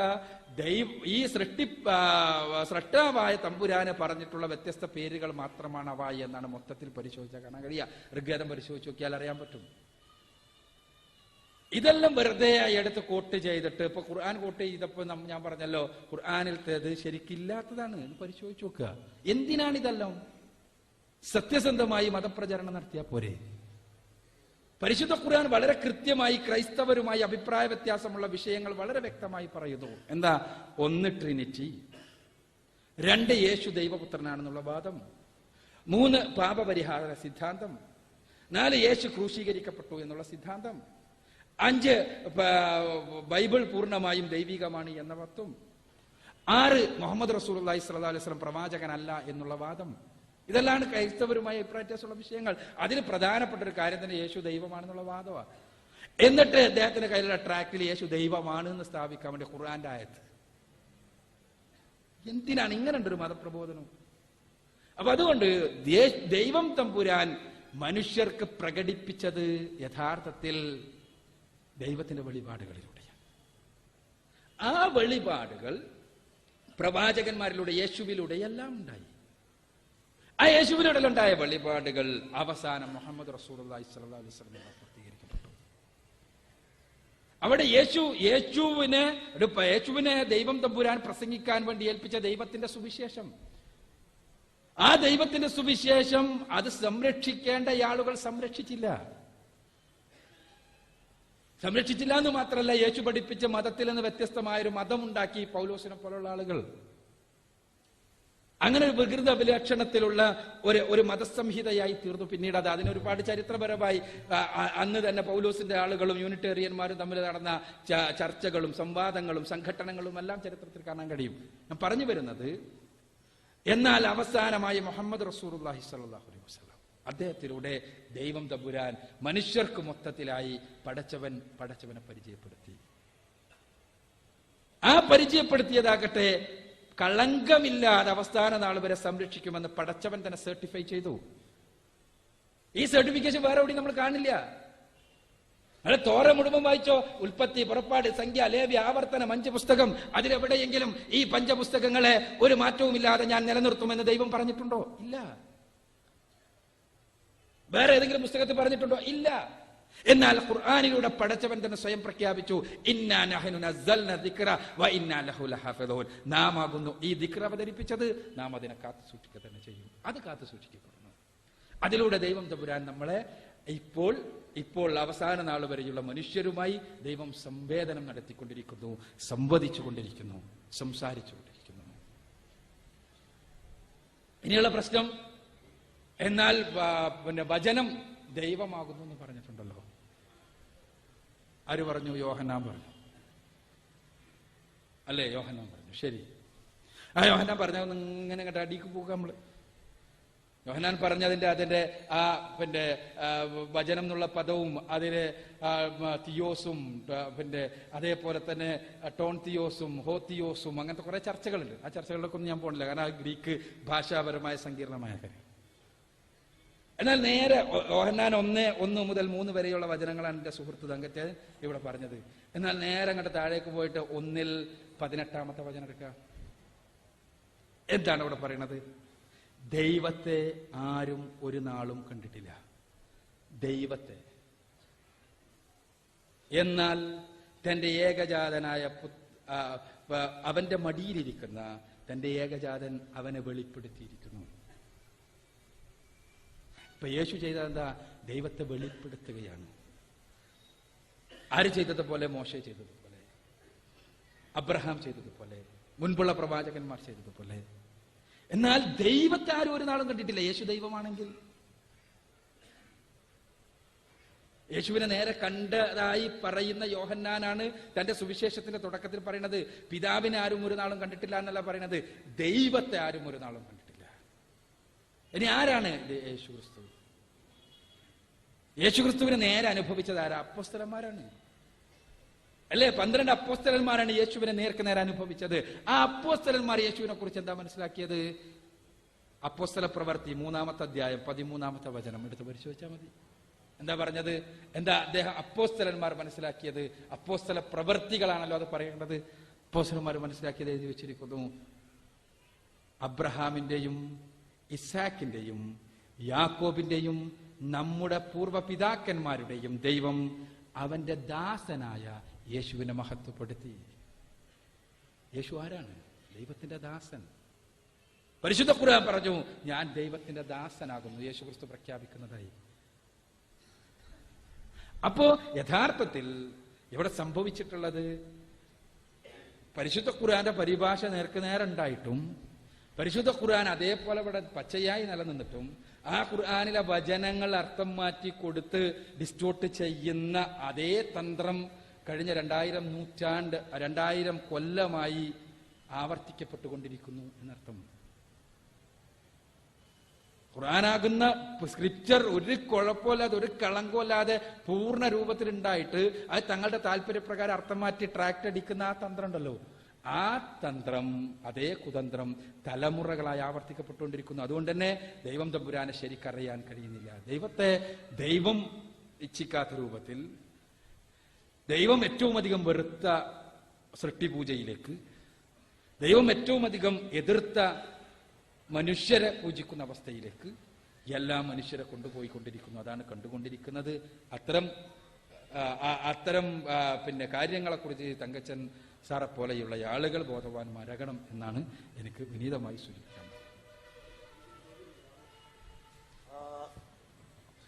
ദൈവ ഈ സൃഷ്ടി സൃഷ്ടാവായ തമ്പുരാനെ പറഞ്ഞിട്ടുള്ള വ്യത്യസ്ത പേരുകൾ മാത്രമാണ് അവ എന്നാണ് മൊത്തത്തിൽ പരിശോധിച്ചാൽ കാണാൻ കഴിയുക. ഋഗ്വേദം പരിശോധിച്ച് നോക്കിയാൽ അറിയാൻ പറ്റും. ഇതെല്ലാം വെറുതെ എടുത്ത് കോട്ട് ചെയ്തിട്ട് ഇപ്പൊ ഖുർആൻ കോട്ട് ചെയ്തപ്പോ ഞാൻ പറഞ്ഞല്ലോ ഖുർആാനിലത്തേത് ശരിക്കില്ലാത്തതാണ്. പരിശോധിച്ച് നോക്കുക. എന്തിനാണ് ഇതെല്ലാം? സത്യസന്ധമായി മതപ്രചരണം നടത്തിയാൽ പോരെ. പരിശുദ്ധ ഖുർആൻ വളരെ കൃത്യമായി ക്രൈസ്തവരുമായി അഭിപ്രായ വ്യത്യാസമുള്ള വിഷയങ്ങൾ വളരെ വ്യക്തമായി പറയുന്നു. എന്താ? ഒന്ന് ട്രിനിറ്റി. രണ്ട് യേശു ദൈവപുത്രനാണെന്നുള്ള വാദം. മൂന്ന് പാപപരിഹാര സിദ്ധാന്തം. നാല് യേശു ക്രൂശീകരിക്കപ്പെട്ടു എന്നുള്ള സിദ്ധാന്തം. അഞ്ച് ബൈബിൾ പൂർണമായും ദൈവികമാണ് എന്ന വത്വം ആറ് മുഹമ്മദ് റസൂൽ അലൈഹി സ്വലാ അലൈഹി സ്വലം പ്രവാചകനല്ല എന്നുള്ള വാദം. ഇതെല്ലാം ക്രൈസ്തവരുമായി അഭിപ്രായത്യാസമുള്ള വിഷയങ്ങൾ. അതിൽ പ്രധാനപ്പെട്ട ഒരു കാര്യം തന്നെ യേശു ദൈവമാണെന്നുള്ള വാദമാണ് എന്നിട്ട് അദ്ദേഹത്തിന്റെ കയ്യിലുള്ള ട്രാക്കിൽ യേശു ദൈവമാണ് എന്ന് സ്ഥാപിക്കാൻ വേണ്ടി ഖുർആന്റെ ആയത്ത്. എന്തിനാണ് ഇങ്ങനെ ഒരു മതപ്രബോധനം? അപ്പൊ അതുകൊണ്ട് ദൈവം തമ്പുരാൻ മനുഷ്യർക്ക് പ്രകടിപ്പിച്ചത് യഥാർത്ഥത്തിൽ ദൈവത്തിന്റെ വെളിപാടുകളിലൂടെയാണ്. ആ വെളിപാടുകൾ പ്രവാചകന്മാരിലൂടെ യേശുവിലൂടെ എല്ലാം ഉണ്ടായി. ആ യേശുവിലൂടെ ഉണ്ടായ വെളിപാടുകൾ അവസാനം മുഹമ്മദ് റസൂൽ അലൈഹി അവിടെ യേശു യേശുവിനെ ഒരു യേശുവിനെ ദൈവം തമ്പുരാൻ പ്രസംഗിക്കാൻ വേണ്ടി ഏൽപ്പിച്ച ദൈവത്തിന്റെ സുവിശേഷം. ആ ദൈവത്തിന്റെ സുവിശേഷം അത് സംരക്ഷിക്കേണ്ട ആളുകൾ സംരക്ഷിച്ചില്ല. സംരക്ഷിച്ചില്ല എന്ന് മാത്രമല്ല യേശു പഠിപ്പിച്ച മതത്തിൽ നിന്ന് വ്യത്യസ്തമായ ഒരു മതം ഉണ്ടാക്കി പൗലോസിനെ പോലുള്ള ആളുകൾ. അങ്ങനെ ഒരു വികൃത വിലക്ഷണത്തിലുള്ള ഒരു ഒരു മതസംഹിതയായി തീർന്നു. പിന്നീട് അത് അതിന് ഒരുപാട് ചരിത്രപരമായി അന്ന് തന്നെ പൗലോസിന്റെ ആളുകളും യൂണിറ്റേറിയന്മാരും തമ്മിൽ നടന്ന ചർച്ചകളും സംവാദങ്ങളും സംഘടനകളും എല്ലാം ചരിത്രത്തിൽ കാണാൻ കഴിയും. ഞാൻ പറഞ്ഞു വരുന്നത് എന്നാൽ അവസാനമായി മുഹമ്മദ് റസൂർഹി സാഹുലി അലൈഹി വസല്ലം അദ്ദേഹത്തിലൂടെ ദൈവം തമ്പുരാൻ മനുഷ്യർക്ക് മൊത്തത്തിലായി പടച്ചവൻ പടച്ചവനെ പരിചയപ്പെടുത്തി. ആ പരിചയപ്പെടുത്തിയതാകട്ടെ കളങ്കമില്ലാതെ അവസാന നാൾ വരെ സംരക്ഷിക്കുമെന്ന് പടച്ചവൻ തന്നെ സർട്ടിഫൈ ചെയ്തു. ഈ സർട്ടിഫിക്കേഷൻ വേറെ എവിടെയും നമ്മൾ കാണില്ല. അല്ല തോര മുഴുവൻ വായിച്ചോ ഉൽപ്പത്തി പുറപ്പാട് സംഖ്യ ലേവ്യ ആവർത്തനം അഞ്ച് പുസ്തകം. അതിലെവിടെയെങ്കിലും ഈ പഞ്ചപുസ്തകങ്ങളെ ഒരു മാറ്റവുമില്ലാതെ ഞാൻ നിലനിർത്തുമെന്ന് ദൈവം പറഞ്ഞിട്ടുണ്ടോ? ഇല്ല. വേറെ ഏതെങ്കിലും പുസ്തകത്തിൽ പറഞ്ഞിട്ടുണ്ടോ? ഇല്ല. എന്നാൽ ഖുർആാനിലൂടെ പടച്ചവൻ തന്നെ സ്വയം പ്രഖ്യാപിച്ചു നാം ആകുന്നു ഈ ദിക്ര അവതരിപ്പിച്ചത് നാം അതിനെ കാത്തു സൂക്ഷിക്കുക തന്നെ ചെയ്യും. അത് കാത്തു സൂക്ഷിക്കപ്പെടുന്നു. അതിലൂടെ ദൈവം തമ്പുരാൻ നമ്മളെ ഇപ്പോൾ ഇപ്പോൾ അവസാന നാൾ വരെയുള്ള മനുഷ്യരുമായി ദൈവം സംവേദനം നടത്തിക്കൊണ്ടിരിക്കുന്നു സംവദിച്ചു കൊണ്ടിരിക്കുന്നു സംസാരിച്ചു കൊണ്ടിരിക്കുന്നു. ഇനിയുള്ള പ്രശ്നം എന്നാൽ പിന്നെ വചനം ദൈവമാകുന്നു എന്ന് പറഞ്ഞിട്ടുണ്ടല്ലോ ആര് പറഞ്ഞു? യോഹന്നാൻ പറഞ്ഞു. അല്ലേ? യോഹന്നാൻ പറഞ്ഞു. ശരി. ആ യോഹന്നാൻ പറഞ്ഞ ഇങ്ങനെ കേട്ട അടിക്ക് പോകുക നമ്മൾ. യോഹനാൻ പറഞ്ഞതിന്റെ അതിന്റെ ആ പിന്നെ വചനം എന്നുള്ള പദവും അതിലെ തിയോസും പിന്നെ അതേപോലെ തന്നെ ടോൺ തിയോസും ഹോ തിയോസും അങ്ങനത്തെ കുറെ ചർച്ചകളുണ്ട്. ആ ചർച്ചകളിലൊക്കെ ഒന്നും ഞാൻ പോകണില്ല കാരണം ആ ഗ്രീക്ക് ഭാഷാപരമായ സങ്കീർണമായ കാര്യം. എന്നാൽ നേരെ ഓഹന്നാൻ ഒന്ന് ഒന്ന് മുതൽ മൂന്ന് വരെയുള്ള വചനങ്ങളാണ് എന്റെ സുഹൃത്ത് തങ്കത്തെ ഇവിടെ പറഞ്ഞത്. എന്നാൽ നേരെ അങ്ങോട്ട് താഴേക്ക് പോയിട്ട് ഒന്നിൽ പതിനെട്ടാമത്തെ വചനം എടുക്കുക. എന്താണ് ഇവിടെ പറയണത്? ദൈവത്തെ ആരും ഒരു നാളും കണ്ടിട്ടില്ല. ദൈവത്തെ. എന്നാൽ തന്റെ ഏകജാതനായ അവന്റെ മടിയിലിരിക്കുന്ന തന്റെ ഏകജാതൻ അവനെ വെളിപ്പെടുത്തിയിരിക്കുന്നു. ഇപ്പൊ യേശു ചെയ്ത എന്താ? ദൈവത്തെ വെളിപ്പെടുത്തുകയാണ്. ആര് ചെയ്തതുപോലെ? മോശ ചെയ്തതുപോലെ. അബ്രഹാം ചെയ്തതുപോലെ. മുൻപുള്ള പ്രവാചകന്മാർ ചെയ്തതുപോലെ. എന്നാൽ ദൈവത്തെ ആരും ഒരു നാളും കണ്ടിട്ടില്ല. യേശു ദൈവമാണെങ്കിൽ. യേശുവിനെ നേരെ കണ്ടതായി പറയുന്ന യോഹന്നാനാണ് തന്റെ സുവിശേഷത്തിന്റെ തുടക്കത്തിൽ പറയുന്നത്. പിതാവിനെ ആരും ഒരു നാളും കണ്ടിട്ടില്ല എന്നല്ല പറയുന്നത്. ദൈവത്തെ ആരും ഒരു നാളും ഇനി ആരാണ് യേശു ക്രിസ്തു? യേശു ക്രിസ്തുവിനെ നേരെ അനുഭവിച്ചത് ആരാ? അപ്പോസ്തലന്മാരാണ്. അല്ലേ? പന്ത്രണ്ട് അപ്പോസ്തലന്മാരാണ് യേശുവിനെ നേർക്ക് നേരെ അനുഭവിച്ചത്. ആ അപ്പോസ്തലന്മാർ യേശുവിനെ കുറിച്ച് എന്താ മനസ്സിലാക്കിയത്? അപ്പോസ്തല പ്രവർത്തി മൂന്നാമത്തെ അധ്യായം പതിമൂന്നാമത്തെ വചനം. എടുത്ത് പരിശോധിച്ചാൽ മതി. എന്താ പറഞ്ഞത്? എന്താ അദ്ദേഹം അപ്പോസ്തലന്മാർ മനസ്സിലാക്കിയത്? അപ്പോസ്തല പ്രവർത്തികളാണല്ലോ അത് പറയേണ്ടത്. അപ്പോസ്തലന്മാർ മനസ്സിലാക്കിയത് എഴുതി വെച്ചിരിക്കുന്നു. അബ്രഹാമിന്റെയും ഇസാക്കിന്റെയും യാക്കോബിന്റെയും നമ്മുടെ പൂർവപിതാക്കന്മാരുടെയും ദൈവം അവന്റെ ദാസനായ യേശുവിനെ മഹത്വപ്പെടുത്തി. യേശു ആരാണ്? ദൈവത്തിന്റെ ദാസൻ. പരിശുദ്ധ ഖുർആൻ പറഞ്ഞു ഞാൻ ദൈവത്തിന്റെ ദാസനാകുന്നു. യേശു ക്രിസ്തു പ്രഖ്യാപിക്കുന്നതായി. അപ്പോ യഥാർത്ഥത്തിൽ ഇവിടെ സംഭവിച്ചിട്ടുള്ളത്? പരിശുദ്ധ ഖുർആന്റെ പരിഭാഷ നേർക്ക് നേരുണ്ടായിട്ടും പരിശുദ്ധ ഖുർആൻ അതേപോലെ ഇവിടെ പച്ചയായി നിലനിന്നിട്ടും ആ ഖുർആാനിലെ വചനങ്ങൾ അർത്ഥം മാറ്റി കൊടുത്ത് ഡിസ്റ്റോട്ട് ചെയ്യുന്ന അതേ തന്ത്രം കഴിഞ്ഞ രണ്ടായിരം നൂറ്റാണ്ട് രണ്ടായിരം കൊല്ലമായി ആവർത്തിക്കപ്പെട്ടുകൊണ്ടിരിക്കുന്നു എന്നർത്ഥം. ഖുർആനാകുന്ന സ്ക്രിപ്ചർ ഒരു കുഴപ്പമില്ലാതെ ഒരു കളങ്കമില്ലാതെ പൂർണ രൂപത്തിലുണ്ടായിട്ട് അത് തങ്ങളുടെ താല്പര്യപ്രകാരം അർത്ഥം മാറ്റി ട്രാക്ട് അടിക്കുന്ന ആ തന്ത്രം ഉണ്ടല്ലോ. ആ തന്ത്രം അതേ കുതന്ത്രം തലമുറകളായി ആവർത്തിക്കപ്പെട്ടുകൊണ്ടിരിക്കുന്നു. അതുകൊണ്ട് തന്നെ ദൈവം തമ്പുരാനെ ശരിക്കറിയാൻ കഴിയുന്നില്ല. ദൈവത്തെ ദൈവം ഇച്ഛിക്കാത്ത രൂപത്തിൽ ദൈവം ഏറ്റവും അധികം വെറുത്ത സൃഷ്ടിപൂജയിലേക്ക് ദൈവം ഏറ്റവും അധികം എതിർത്ത മനുഷ്യരെ പൂജിക്കുന്ന അവസ്ഥയിലേക്ക് എല്ലാ മനുഷ്യരെ കൊണ്ടുപോയിക്കൊണ്ടിരിക്കുന്നു. അതാണ് കണ്ടുകൊണ്ടിരിക്കുന്നത്. അത്തരം അത്തരം പിന്നെ കാര്യങ്ങളെക്കുറിച്ച് തങ്കച്ചൻ സാറെ പോലെയുള്ള ആളുകൾ ബോധവാന്മാരാകണം എന്നാണ് എനിക്ക് വിനീതമായി സൂചിപ്പിക്കാൻ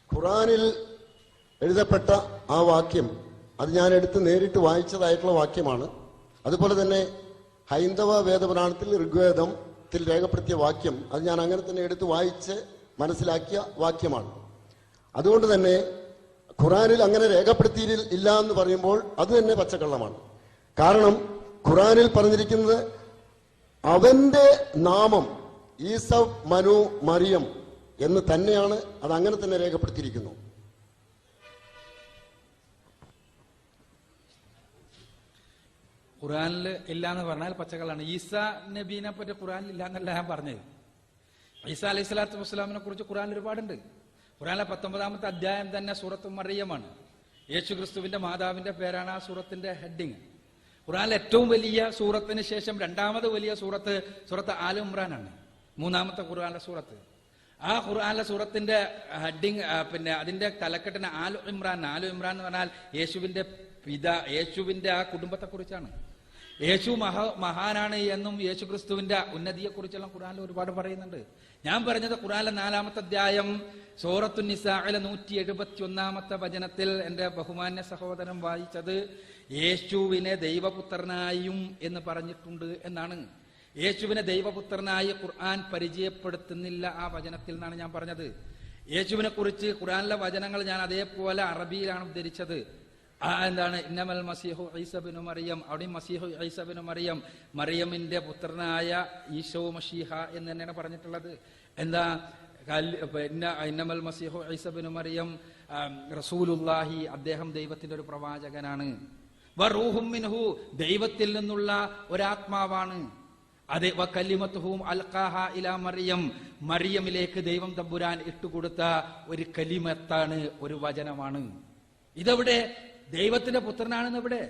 ഖുറാനിൽ എഴുതപ്പെട്ട ആ വാക്യം അത് ഞാൻ എടുത്ത് നേരിട്ട് വായിച്ചതായിട്ടുള്ള വാക്യമാണ്. അതുപോലെ തന്നെ ഹൈന്ദവ വേദപുരാണത്തിൽ ഋഗ്വേദത്തിൽ രേഖപ്പെടുത്തിയ വാക്യം അത് ഞാൻ അങ്ങനെ തന്നെ എടുത്ത് വായിച്ച് മനസ്സിലാക്കിയ വാക്യമാണ്. അതുകൊണ്ട് തന്നെ ഖുറാനിൽ അങ്ങനെ രേഖപ്പെടുത്തിയില്ല എന്ന് പറയുമ്പോൾ അത് തന്നെ പച്ചക്കള്ളമാണ്. കാരണം ഖുറാനിൽ പറഞ്ഞിരിക്കുന്നത് അവന്റെ നാമം ഈസവ് മനു മറിയം എന്ന് തന്നെയാണ് അത് അങ്ങനെ തന്നെ രേഖപ്പെടുത്തിയിരിക്കുന്നു. ഖുറാനിൽ ഇല്ല എന്ന് പറഞ്ഞാൽ പച്ചക്കളാണ് ഈസ നബീനെ പറ്റി ഖുറാനിൽ ഇല്ല എന്നല്ല ഞാൻ പറഞ്ഞത്. ഈസ അലൈഹി സ്വലാത്തു വസ്സലാമിനെ കുറിച്ച് ഖുറാനിൽ ഒരുപാടുണ്ട്. ഖുറാനിലെ പത്തൊമ്പതാമത്തെ അധ്യായം തന്നെ സൂറത്ത് മറിയമാണ്. യേശു ക്രിസ്തുവിന്റെ മാതാവിന്റെ പേരാണ് ആ സൂറത്തിന്റെ ഹെഡിങ്. ഖുറാനിലെ ഏറ്റവും വലിയ സൂറത്തിന് ശേഷം രണ്ടാമത് വലിയ സൂറത്ത് സൂറത്ത് ആൽ ഇമ്രാനാണ് മൂന്നാമത്തെ ഖുർആാനിലെ സൂറത്ത്. ആ ഖുർആാനിലെ സൂറത്തിന്റെ ഹഡിങ് പിന്നെ അതിന്റെ തലക്കെട്ടിന് ആലു ഇമ്രാൻ ആലു ഇമ്രാൻ എന്ന് പറഞ്ഞാൽ യേശുവിന്റെ പിതാ യേശുവിന്റെ ആ കുടുംബത്തെ കുറിച്ചാണ് യേശു മഹ മഹാനാണ് എന്നും യേശു ക്രിസ്തുവിന്റെ ഉന്നതിയെ കുറിച്ചെല്ലാം ഖുറാനിൽ ഒരുപാട് പറയുന്നുണ്ട്. ഞാൻ പറഞ്ഞത് ഖുറാനിലെ നാലാമത്തെ അധ്യായം സൂറത്തു നിസായിലെ നൂറ്റി എഴുപത്തി ഒന്നാമത്തെ വചനത്തിൽ എന്റെ ബഹുമാന്യ സഹോദരൻ വായിച്ചത് യേശുവിനെ ദൈവപുത്രനായും എന്ന് പറഞ്ഞിട്ടുണ്ട് എന്നാണ്. യേശുവിനെ ദൈവപുത്രനായി ഖുർആൻ പരിചയപ്പെടുത്തുന്നില്ല ആ വചനത്തിൽ നിന്നാണ് ഞാൻ പറഞ്ഞത്. യേശുവിനെ കുറിച്ച് ഖുർആനിലെ വചനങ്ങൾ ഞാൻ അതേപോലെ അറബിയിലാണ് ഉദ്ധരിച്ചത്. ആ എന്താണ്? ഇന്നമൽ മസീഹു ഐസബിനു മറിയം. അവിടെയും മസീഹു ഐസബിനു മറിയം. മറിയമിന്റെ പുത്രനായ ഈശോ മഷീഹ എന്ന് തന്നെയാണ് പറഞ്ഞിട്ടുള്ളത്. എന്താ? ഇന്നമൽ മസീഹു ഐസബിനു മറിയം റസൂലുല്ലാഹി അദ്ദേഹം ദൈവത്തിന്റെ ഒരു പ്രവാചകനാണ്. വറൂഹും മിൻഹു ദൈവത്തിൽ നിന്നുള്ള ഒരാത്മാവാണ്. അതെ വക്കല്ലിമത്തുഹും അൽഖാഹ ഇല മറിയം. മറിയമിലേക്ക് ദൈവം തമ്പുരാൻ ഇട്ടുകൊടുത്ത ഒരു കലിമത്താണ് ഒരു വചനമാണ്. ഇതവിടെ ദൈവത്തിന്റെ പുത്രനാണെന്ന് എവിടെ?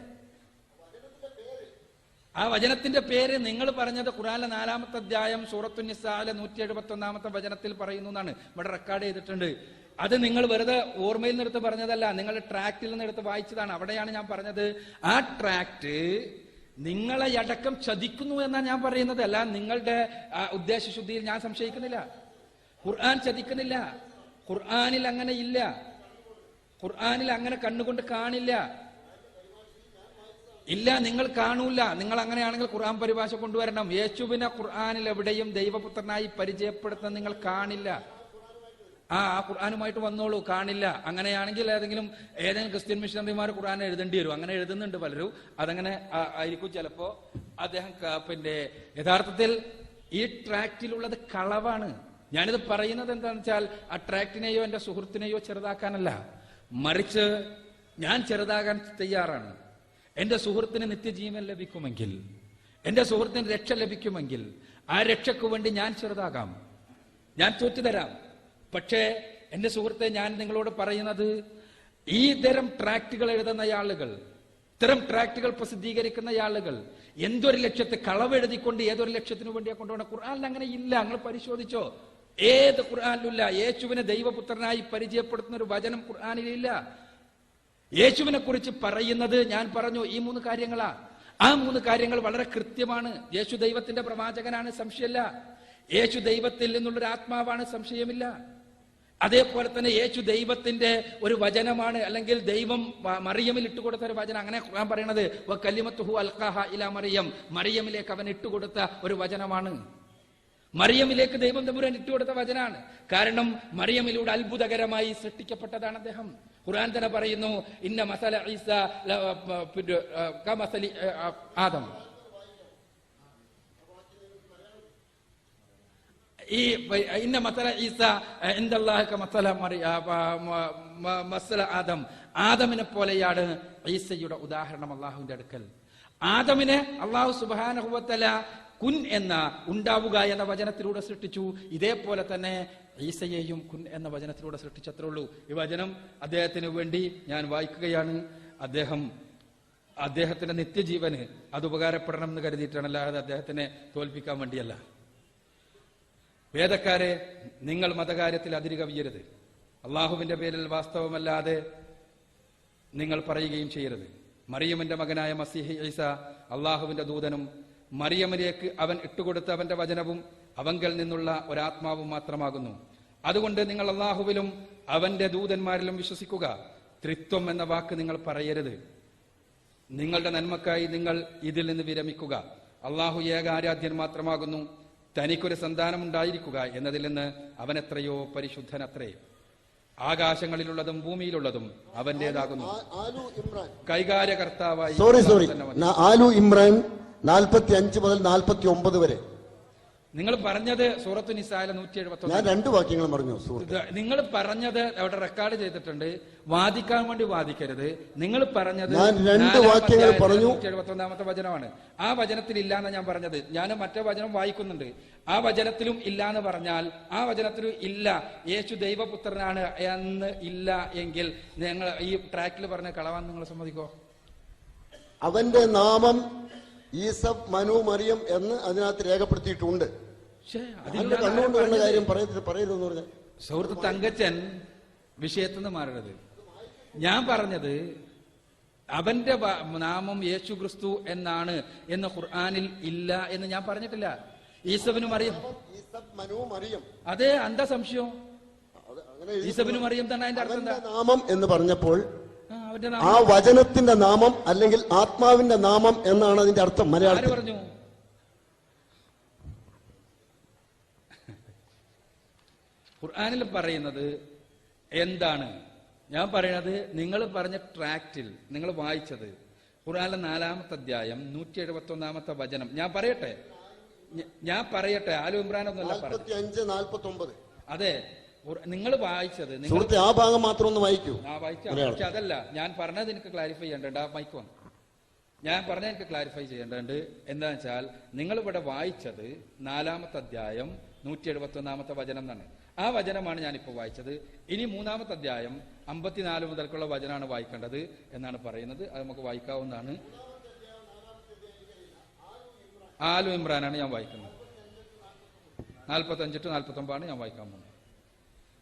ആ വചനത്തിന്റെ പേര് നിങ്ങൾ പറഞ്ഞത് ഖുറാനിലെ നാലാമത്തെ അധ്യായം സൂറത്തു നിസാലെ നൂറ്റി എഴുപത്തി ഒന്നാമത്തെ വചനത്തിൽ പറയുന്നു എന്നാണ്. ഇവിടെ റെക്കോർഡ് ചെയ്തിട്ടുണ്ട്. അത് നിങ്ങൾ വെറുതെ ഓർമ്മയിൽ നിന്നെടുത്ത് പറഞ്ഞതല്ല. നിങ്ങൾ ട്രാക്റ്റിൽ നിന്ന് എടുത്ത് വായിച്ചതാണ്. അവിടെയാണ് ഞാൻ പറഞ്ഞത്. ആ ട്രാക്ട് നിങ്ങളെ അടക്കം ചതിക്കുന്നു എന്നാണ് ഞാൻ പറയുന്നത്. അല്ല നിങ്ങളുടെ ഉദ്ദേശശുദ്ധിയിൽ ഞാൻ സംശയിക്കുന്നില്ല. ഖുർആൻ ചതിക്കുന്നില്ല. ഖുർആാനിൽ അങ്ങനെ ഇല്ല. ഖുർആാനിൽ അങ്ങനെ കണ്ണുകൊണ്ട് കാണില്ല. ഇല്ല നിങ്ങൾ കാണൂല. നിങ്ങൾ അങ്ങനെയാണെങ്കിൽ ഖുർആൻ പരിഭാഷ കൊണ്ടുവരണം. യേശുവിനെ ഖുർആാനിൽ എവിടെയും ദൈവപുത്രനായി പരിചയപ്പെടുത്തുന്ന നിങ്ങൾ കാണില്ല. ആ ആ ഖുർആനുമായിട്ട് വന്നോളൂ കാണില്ല. അങ്ങനെയാണെങ്കിൽ ഏതെങ്കിലും ഏതെങ്കിലും ക്രിസ്ത്യൻ മിഷണറിമാർ ഖുർആൻ എഴുതേണ്ടി വരും. അങ്ങനെ എഴുതുന്നുണ്ട് പലരും. അതങ്ങനെ ആയിരിക്കും ചിലപ്പോ അദ്ദേഹം പിന്നെ യഥാർത്ഥത്തിൽ ഈ ട്രാക്റ്റിലുള്ളത് കളവാണ്. ഞാനിത് പറയുന്നത് എന്താണെന്ന് വെച്ചാൽ ആ ട്രാക്റ്റിനെയോ എന്റെ സുഹൃത്തിനെയോ ചെറുതാക്കാനല്ല. മറിച്ച് ഞാൻ ചെറുതാകാൻ തയ്യാറാണ്. എന്റെ സുഹൃത്തിന് നിത്യജീവൻ ലഭിക്കുമെങ്കിൽ എന്റെ സുഹൃത്തിന് രക്ഷ ലഭിക്കുമെങ്കിൽ ആ രക്ഷയ്ക്ക് വേണ്ടി ഞാൻ ചെറുതാകാം. ഞാൻ തോറ്റുതരാം. പക്ഷേ എന്റെ സുഹൃത്തെ ഞാൻ നിങ്ങളോട് പറയുന്നത് ഈ തരം ട്രാക്റ്റുകൾ എഴുതുന്ന ആളുകൾ ഇത്തരം ട്രാക്റ്റുകൾ പ്രസിദ്ധീകരിക്കുന്ന ആളുകൾ എന്തൊരു ലക്ഷ്യത്തെ കളവെഴുതിക്കൊണ്ട് ഏതൊരു ലക്ഷ്യത്തിനു വേണ്ടിയാ കൊണ്ടുപോകണം ഖുർആാനിൽ അങ്ങനെ ഇല്ല. നിങ്ങൾ പരിശോധിച്ചോ. ഏത് ഖുർആനിലില്ല യേശുവിനെ ദൈവപുത്രനായി പരിചയപ്പെടുത്തുന്ന ഒരു വചനം ഖുർആാനിലില്ല. യേശുവിനെ കുറിച്ച് പറയുന്നത് ഞാൻ പറഞ്ഞു ഈ മൂന്ന് കാര്യങ്ങളാ. ആ മൂന്ന് കാര്യങ്ങൾ വളരെ കൃത്യമാണ്. യേശു ദൈവത്തിന്റെ പ്രവാചകനാണ് സംശയമില്ല. യേശു ദൈവത്തിൽ നിന്നുള്ളൊരു ആത്മാവാണ് സംശയമില്ല. അതേപോലെ തന്നെ യേശു ദൈവത്തിന്റെ ഒരു വചനമാണ് അല്ലെങ്കിൽ ദൈവം മറിയമിൽ ഇട്ടുകൊടുത്ത ഒരു വചനം. അങ്ങനെ ഖുർആൻ പറയണത് കല്ലിമത്തുഹു അൽഖാഹ ഇല മറിയം. മറിയമിലേക്ക് അവൻ ഇട്ടുകൊടുത്ത ഒരു വചനമാണ്. മറിയമിലേക്ക് ദൈവം തമ്പുരാൻ ഇട്ടുകൊടുത്ത വചനാണ്. കാരണം മറിയമിലൂടെ അത്ഭുതകരമായി സൃഷ്ടിക്കപ്പെട്ടതാണ് അദ്ദേഹം. ഖുർആൻ തന്നെ പറയുന്നു ഇന്ന മസല ഈസ ആദം. ഈ ഇന്ന മസല ഈസ എന്തല്ലാഹ് മസല മസല ആദം. ആദമിനെ പോലെയാണ് ഈസയുടെ ഉദാഹരണം അള്ളാഹുവിന്റെ അടുക്കൽ. ആദമിനെ അള്ളാഹു സുബാനഹുവത്തല കുൻ എന്ന ഉണ്ടാവുക എന്ന വചനത്തിലൂടെ സൃഷ്ടിച്ചു. ഇതേപോലെ തന്നെ ഈസയെയും കുൻ എന്ന വചനത്തിലൂടെ സൃഷ്ടിച്ചത്രേ ഉള്ളൂ. ഈ വചനം അദ്ദേഹത്തിന് വേണ്ടി ഞാൻ വായിക്കുകയാണ്. അദ്ദേഹം അദ്ദേഹത്തിന്റെ നിത്യജീവന് അത് ഉപകാരപ്പെടണം എന്ന് കരുതിയിട്ടാണ് അല്ലാതെ അദ്ദേഹത്തിനെ തോൽപ്പിക്കാൻ വേണ്ടിയല്ല. വേദക്കാരെ നിങ്ങൾ മതകാര്യത്തിൽ അതിര് കവിയരുത് അള്ളാഹുവിന്റെ പേരിൽ വാസ്തവമല്ലാതെ നിങ്ങൾ പറയുകയും ചെയ്യരുത്. മറിയമിന്റെ മകനായ മസീഹ് ഈസ അള്ളാഹുവിന്റെ ദൂതനും മറിയമിലേക്ക് അവൻ ഇട്ടുകൊടുത്ത അവന്റെ വചനവും അവങ്കൽ നിന്നുള്ള ഒരാത്മാവും മാത്രമാകുന്നു. അതുകൊണ്ട് നിങ്ങൾ അള്ളാഹുവിലും അവന്റെ ദൂതന്മാരിലും വിശ്വസിക്കുക. ത്രിത്വം എന്ന വാക്ക് നിങ്ങൾ പറയരുത്. നിങ്ങളുടെ നന്മക്കായി നിങ്ങൾ ഇതിൽ നിന്ന് വിരമിക്കുക. അള്ളാഹു ഏകാരാധ്യൻ മാത്രമാകുന്നു. തനിക്കൊരു സന്താനമുണ്ടായിരിക്കുക എന്നതിൽ നിന്ന് അവനെത്രയോ എത്രയോ പരിശുദ്ധനത്രേ. ആകാശങ്ങളിലുള്ളതും ഭൂമിയിലുള്ളതും അവന്റേതാകുന്നു. കൈകാര്യകർത്താവായി സോറി സോറി ആലു ഇമ്രാൻ നാൽപ്പത്തി അഞ്ച് മുതൽ നാൽപ്പത്തി ഒമ്പത് വരെ. നിങ്ങൾ പറഞ്ഞത് സൂറത്തു നിസാല നൂറ്റി എഴുപത്തി ഞാൻ രണ്ട് വാക്യങ്ങൾ പറഞ്ഞു നിങ്ങൾ പറഞ്ഞത് അവിടെ റെക്കോർഡ് ചെയ്തിട്ടുണ്ട്. വാദിക്കാൻ വേണ്ടി വാദിക്കരുത്. നിങ്ങൾ പറഞ്ഞത് രണ്ട് വാക്യങ്ങൾ പറഞ്ഞു പറഞ്ഞു. 171 വചനമാണ്. ആ വചനത്തിൽ ഇല്ല എന്നാണ് ഞാൻ പറഞ്ഞത്. ഞാൻ മറ്റേ വചനം വായിക്കുന്നുണ്ട്. ആ വചനത്തിലും ഇല്ല എന്ന് പറഞ്ഞാൽ ആ വചനത്തിലും ഇല്ല യേശു ദൈവപുത്രനാണ് എന്ന് ഇല്ല എങ്കിൽ നിങ്ങൾ ഈ ട്രാക്കിൽ പറഞ്ഞ കളവാൻ നിങ്ങൾ സമ്മതിക്കോ? അവന്റെ നാമം ഈസഫ് മനു മറിയം എന്ന് അതിനകത്ത് രേഖപ്പെടുത്തിയിട്ടുണ്ട്. കണ്ണുകൊണ്ട് കണ്ട കാര്യം പറയരുത് പറയരുതെന്ന് പറഞ്ഞ സുഹൃത്ത് തങ്കച്ചൻ വിഷയത്തിൽ നിന്ന് മാറരുത്. ഞാൻ പറഞ്ഞത് അവന്റെ നാമം യേശു ക്രിസ്തു എന്നാണ് എന്ന് ഖുർആാനിൽ ഇല്ല എന്ന് ഞാൻ പറഞ്ഞിട്ടില്ല. ഈസബിനും അറിയും അതെ എന്താ സംശയം? ഈസബിനും അറിയും തന്നെ അതിന്റെ അർത്ഥം നാമം എന്ന് പറഞ്ഞപ്പോൾ ആ, വചനത്തിന്റെ നാമം അല്ലെങ്കിൽ ആത്മാവിന്റെ നാമം എന്നാണ് അതിന്റെ അർത്ഥം മലയാളത്തിൽ. പറഞ്ഞു? ഖുർആാനിൽ പറയുന്നത് എന്താണ്? ഞാൻ പറയുന്നത് നിങ്ങൾ പറഞ്ഞ ട്രാക്റ്റിൽ നിങ്ങൾ വായിച്ചത് ഖുർആാനിലെ നാലാമത്തെ അധ്യായം നൂറ്റി എഴുപത്തി ഒന്നാമത്തെ വചനം. ഞാൻ പറയട്ടെ? ഞാൻ പറയട്ടെ? ആലു ഇമ്രാൻ ഒന്നല്ല പറഞ്ഞു അതെ. നിങ്ങൾ വായിച്ചത് സുഹൃത്ത് ആ ഭാഗം മാത്രം ഒന്ന് വായിക്കൂ. ആ വായിച്ചു? അതല്ല ഞാൻ പറഞ്ഞത് എനിക്ക് ക്ലാരിഫൈ ചെയ്യേണ്ടത് ആ മൈക്ക് വന്നു. ഞാൻ പറഞ്ഞത് എനിക്ക് ക്ലാരിഫൈ ചെയ്യേണ്ടതുണ്ട്. എന്താ വെച്ചാൽ നിങ്ങൾ ഇവിടെ വായിച്ചത് നാലാമത്തെ അധ്യായം നൂറ്റി എഴുപത്തി ഒന്നാമത്തെ വചനം എന്നാണ്. ആ വചനമാണ് ഞാനിപ്പോൾ വായിച്ചത്. ഇനി മൂന്നാമത്തെ അധ്യായം അമ്പത്തിനാല് മുതൽക്കുള്ള വചനമാണ് വായിക്കേണ്ടത് എന്നാണ് പറയുന്നത്. അത് നമുക്ക് വായിക്കാവുന്നതാണ്. ആലു ഇമ്രാനാണ് ഞാൻ വായിക്കുന്നത്. നാൽപ്പത്തി അഞ്ച് ടു നാൽപ്പത്തി ഒമ്പതാണ് ഞാൻ വായിക്കാൻ പോകുന്നത്.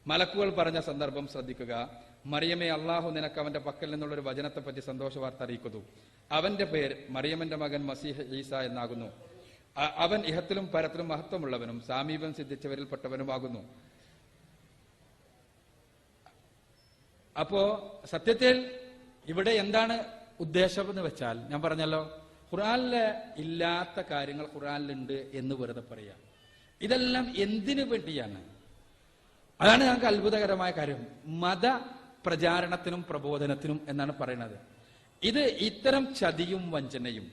മലക്കുകൾ പറഞ്ഞ സന്ദർഭം ശ്രദ്ധിക്കുക. മറിയമേ അള്ളാഹു നിനക്ക് അവന്റെ പക്കൽ നിന്നുള്ള ഒരു വചനത്തെ പറ്റി സന്തോഷ വാർത്ത അറിയിക്കുന്നു. അവന്റെ പേര് മറിയമ്മന്റെ മകൻ മസീഹ് ഈസ എന്നാകുന്നു. അവൻ ഇഹത്തിലും പരത്തിലും മഹത്വമുള്ളവനും സാമീപം സിദ്ധിച്ചവരിൽപ്പെട്ടവനുമാകുന്നു അപ്പോ സത്യത്തിൽ ഇവിടെ എന്താണ് ഉദ്ദേശം എന്ന് വെച്ചാൽ ഞാൻ പറഞ്ഞല്ലോ ഖുറാനിൽ ഇല്ലാത്ത കാര്യങ്ങൾ ഖുറാനിലുണ്ട് എന്ന് വെറുതെ പറയാം. ഇതെല്ലാം എന്തിനു വേണ്ടിയാണ്? അതാണ് ഞങ്ങൾക്ക് അത്ഭുതകരമായ കാര്യം. മത പ്രചാരണത്തിനും പ്രബോധനത്തിനും എന്നാണ് പറയുന്നത്. ഇത് ഇത്തരം ചതിയും വഞ്ചനയും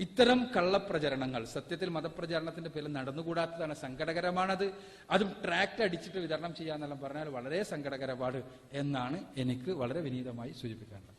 ഇത്തരം കള്ളപ്രചരണങ്ങൾ സത്യത്തിൽ മതപ്രചാരണത്തിന്റെ പേരിൽ നടന്നുകൂടാത്തതാണ് സങ്കടകരമാണത്. അതും ട്രാക്ട് അടിച്ചിട്ട് വിതരണം ചെയ്യാന്നെല്ലാം പറഞ്ഞാൽ വളരെ സങ്കടകരമാണ് എന്നാണ് എനിക്ക് വളരെ വിനീതമായി സൂചിപ്പിക്കാനുള്ളത്.